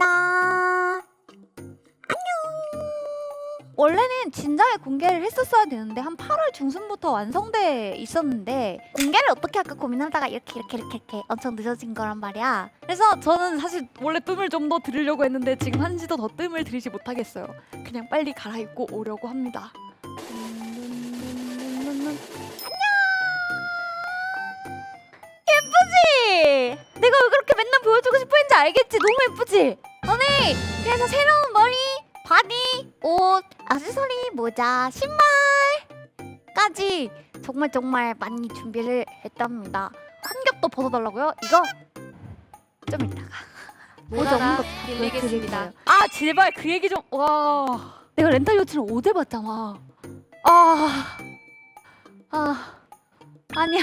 감사합니다. 원래는 진작에 공개를 했었어야 되는데 한 8월 중순부터 완성돼 있었는데 공개를 어떻게 할까 고민하다가 이렇게 이렇게 이렇게 이렇게 엄청 늦어진 거란 말이야. 그래서 저는 사실 원래 뜸을 좀 더 들으려고 했는데 지금 한시도 더 뜸을 들이지 못하겠어요. 그냥 빨리 갈아입고 오려고 합니다. 예쁘지? 내가 왜 그렇게 맨날 보여주고 싶어 했는지 알겠지? 너무 예쁘지? 오늘 그래서 새로운 머리, 바디, 옷, 액세서리, 모자, 신발까지 정말 정말 많이 준비를 했답니다. 한겹더 벗어달라고요? 이거 좀 이따가 모자 없는 거 빌리겠습니다. 아 제발 그 얘기 좀 와. 내가 렌탈 요치를 5대 받잖아. 아. 아. 아니야.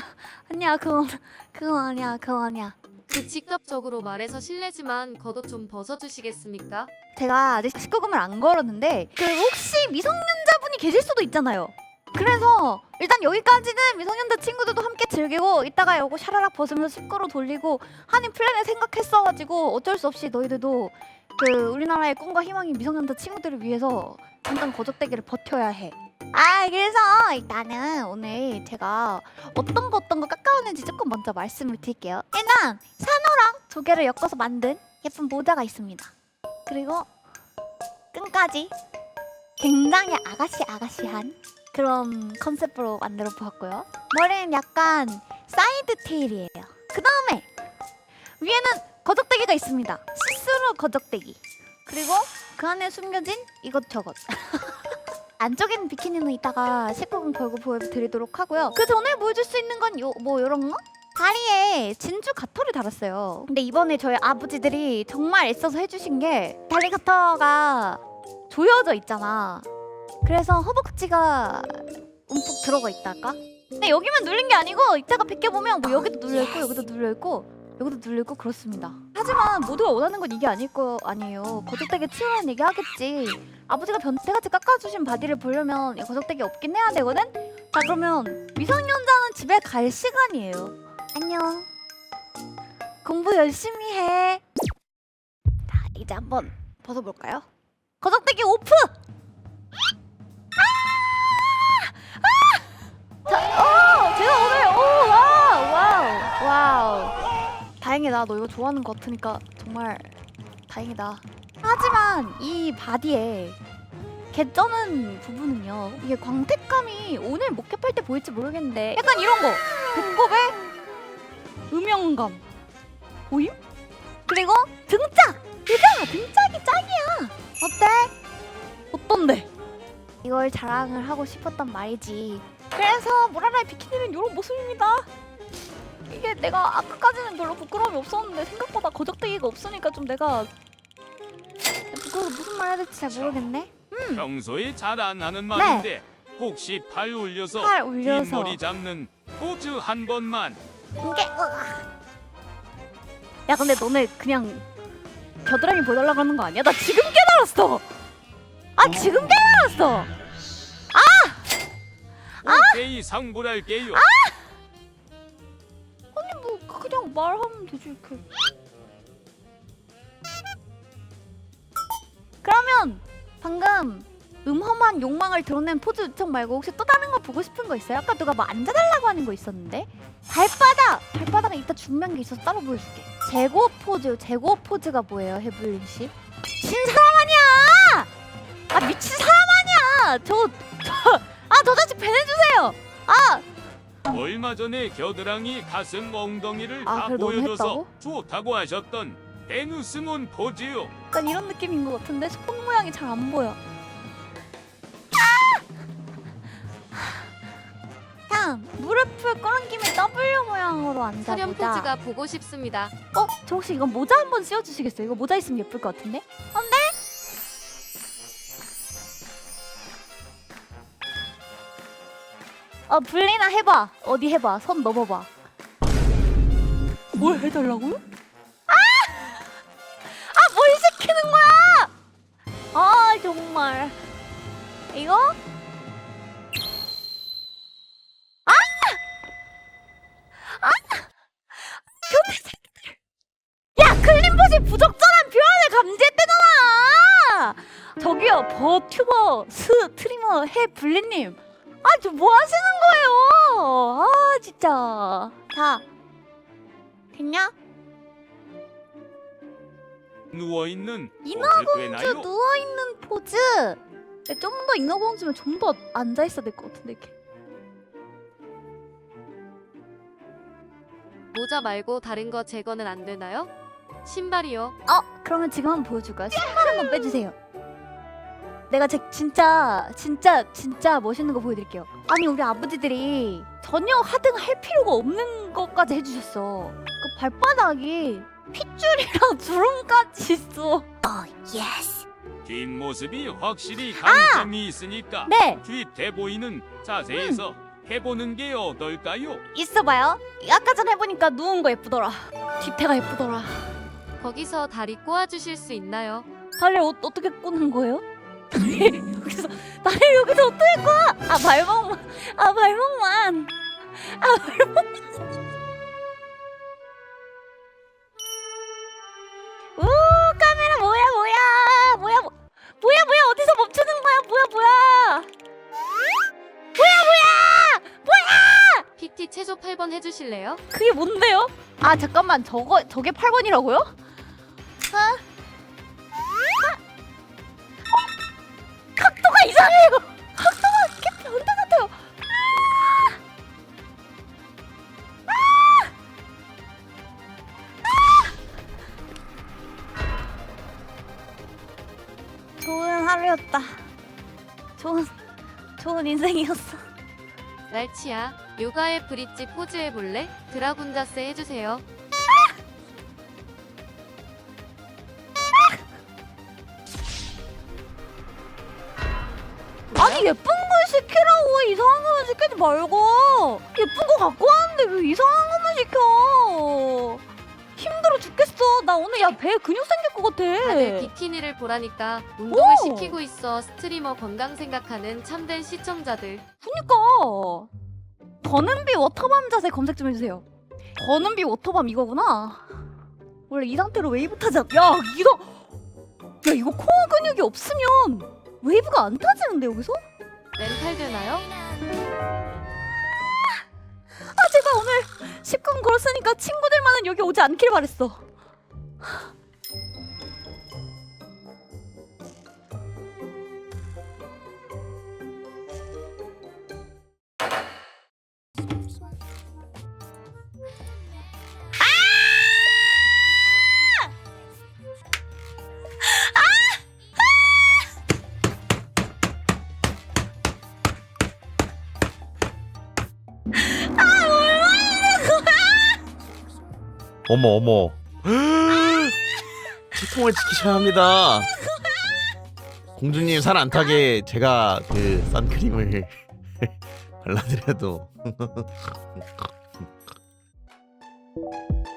아니야. 그건 그건 아니야. 그건 아니야. 그 직접적으로 말해서 실례지만 겉옷 좀 벗어주시겠습니까? 제가 아직 19금을 안 걸었는데 그 혹시 미성년자분이 계실 수도 있잖아요. 그래서 일단 여기까지는 미성년자 친구들도 함께 즐기고 이따가 요거 샤라락 벗으면서 19로 돌리고 하는 플랜을 생각했어가지고 어쩔 수 없이 너희들도 그 우리나라의 꿈과 희망이 미성년자 친구들을 위해서 잠깐 거적대기를 버텨야 해. 아 그래서 일단은 오늘 제가 어떤 거 어떤 거 깎아왔는지 조금 먼저 말씀을 드릴게요. 일단 산호랑 조개를 엮어서 만든 예쁜 모자가 있습니다. 그리고 끈까지 굉장히 아가씨 아가씨한 그런 컨셉으로 만들어 보았고요. 머리는 약간 사이드 테일이에요. 그 다음에 위에는 거적대기가 있습니다. 시스루 거적대기. 그리고 그 안에 숨겨진 이것저것. 안쪽에는 비키니는 이따가 19금 걸고 보여드리도록 하고요. 그 전에 보여줄 수 있는 건 요뭐 이런 거? 다리에 진주 가터를 달았어요. 근데 이번에 저희 아버지들이 정말 애써서 해주신 게 다리 가터가 조여져 있잖아. 그래서 허벅지가 움푹 들어가 있달까? 근데 여기만 눌린 게 아니고 이따가 벗겨보면 뭐 여기도 눌려 있고 여기도 눌려 있고 여기도 눌려 있고 그렇습니다. 하지만 모두가 원하는 건 이게 아닐 거 아니에요. 거적대기 치우라는 얘기 하겠지. 아버지가 변태같이 깎아주신 바디를 보려면 이 거적대기 없긴 해야 되거든? 자 그러면 미성년자는 집에 갈 시간이에요. 안녕. 공부 열심히 해. 자 이제 한번 벗어볼까요? 거적대기 오프! 다행이다. 너 이거 좋아하는 거 같으니까 정말 다행이다. 하지만 이 바디에 개쩌는 부분은요. 이게 광택감이 오늘 목캡할 때 보일지 모르겠는데 약간 이런 거. 배꼽에 음영감 보임? 그리고 등짝! 그잖아! 등짝이 짱이야! 어때? 어떤데? 이걸 자랑을 하고 싶었단 말이지. 그래서 모라라의 비키니는 이런 모습입니다. 이게 내가 아까까지는 별로 부끄러움이 없었는데 생각보다 거적대기가 없으니까 좀 내가 부끄러워 무슨 말 해야 될지 잘 모르겠네. 평소에 잘 안 하는 말인데 혹시 팔 올려서 네. 팔 올려서. 뒷머리 잡는 포즈 한 번만 이게 으아. 야 근데 너네 그냥 겨드랑이 보여달라고 하는 거 아니야? 나 지금 깨달았어. 아 지금 깨달았어. 오케이 상불할게요. 말하면 되지 이렇게. 그러면 방금 음험한 욕망을 드러낸 포즈 요청 말고 혹시 또 다른 거 보고 싶은 거 있어요? 아까 누가 뭐 앉아달라고 하는 거 있었는데 발바닥! 발바닥은 이따 준비한 게 있어서 따로 보여줄게 제고 포즈 제고 포즈가 뭐예요 해블린 씨? 미친 사람 아니야! 아 미친 사람 아니야! 저... 저... 아 저자지 배내주세요! 아! 얼마 전에 겨드랑이 가슴 엉덩이를 아, 다 너무 보여줘서 했다고? 좋다고 하셨던 데누스몬 포즈요. 약간 이런 느낌인 것 같은데 손 모양이 잘 안 보여. 참 무릎을 꿇은 김에 W 모양으로 앉아보자. 포즈가 보고 싶습니다. 어? 저 혹시 이거 모자 한번 씌워주시겠어요? 이거 모자 있으면 예쁠 것 같은데? 안돼? 어 블리나 해봐. 어디 해봐. 손 넘어봐. 뭘 해달라고요? 아! 아, 뭘 시키는 거야? 아, 정말. 이거? 아! 아! 변태 새끼들. 야, 클린봇이 부적절한 표현을 감지했다. 버튜버 스트리머 해블리님 아 저 뭐 하시는 거예요 아 진짜 자 됐냐? 누워 있는 인어공주 누워 있는 포즈 좀 더 인어공주면 좀 더 앉아 있어야 될 것 같은데 이렇게 모자 말고 다른 거 제거는 안 되나요? 신발이요. 어 그러면 지금 한번 보여줄까요? 신발 한번 빼주세요 내가 제 진짜 진짜 진짜 멋있는 거 보여드릴게요. 아니 우리 아버지들이 전혀 하등할 필요가 없는 것까지 해주셨어. 그 발바닥이 핏줄이랑 주름까지 있어. 어 예스 뒷모습이 확실히 강점이 있으니까 아! 네. 뒤태 보이는 자세에서 해보는 게 어떨까요? 있어봐요. 아까 전 해보니까 누운 거 예쁘더라. 뒤태가 예쁘더라. 거기서 다리 꼬아주실 수 있나요? 다리 어, 어떻게 꼬는 거예요? 여기서 다리 여기서 어떻게 꼬아? 아 발목만 아 발목만. 아 발목. 오 카메라 뭐야 뭐야? 뭐야 뭐, 뭐야 뭐야? 어디서 멈추는 거야? 뭐야 뭐야? PT 최소 8번 해주실래요? 그게 뭔데요? 아 잠깐만. 저거 저게 8번이라고요? 이상해요. 각도가 이렇게 변태 같아요. 아! 좋은 하루였다. 좋은 좋은 인생이었어. 날치야, 요가의 브릿지 포즈 해볼래? 드라군 자세 해주세요. 왜 이상한 것만 시키지 말고. 예쁜 거 갖고 왔는데 왜 이상한 것만 시켜? 힘들어 죽겠어. 나 오늘 야 배 근육 생길 것 같아. 다들 비키니를 보라니까 운동을 오! 시키고 있어. 스트리머 건강 생각하는 참된 시청자들. 그니까. 버는비 워터밤 자세 검색 좀 해주세요. 버는비 워터밤 이거구나. 원래 이 상태로 웨이브 타자. 야 이거 야 이거 코어 근육이 없으면 웨이브가 안 타지는데 여기서? 멘탈 되나요? 아 제발 오늘 10분 걸었으니까 친구들만은 여기 오지 않길 바랬어. 어머 어머. 채통을 지키셔야 합니다. 공주님 살 안 타게 제가 그 선크림을 발라드려도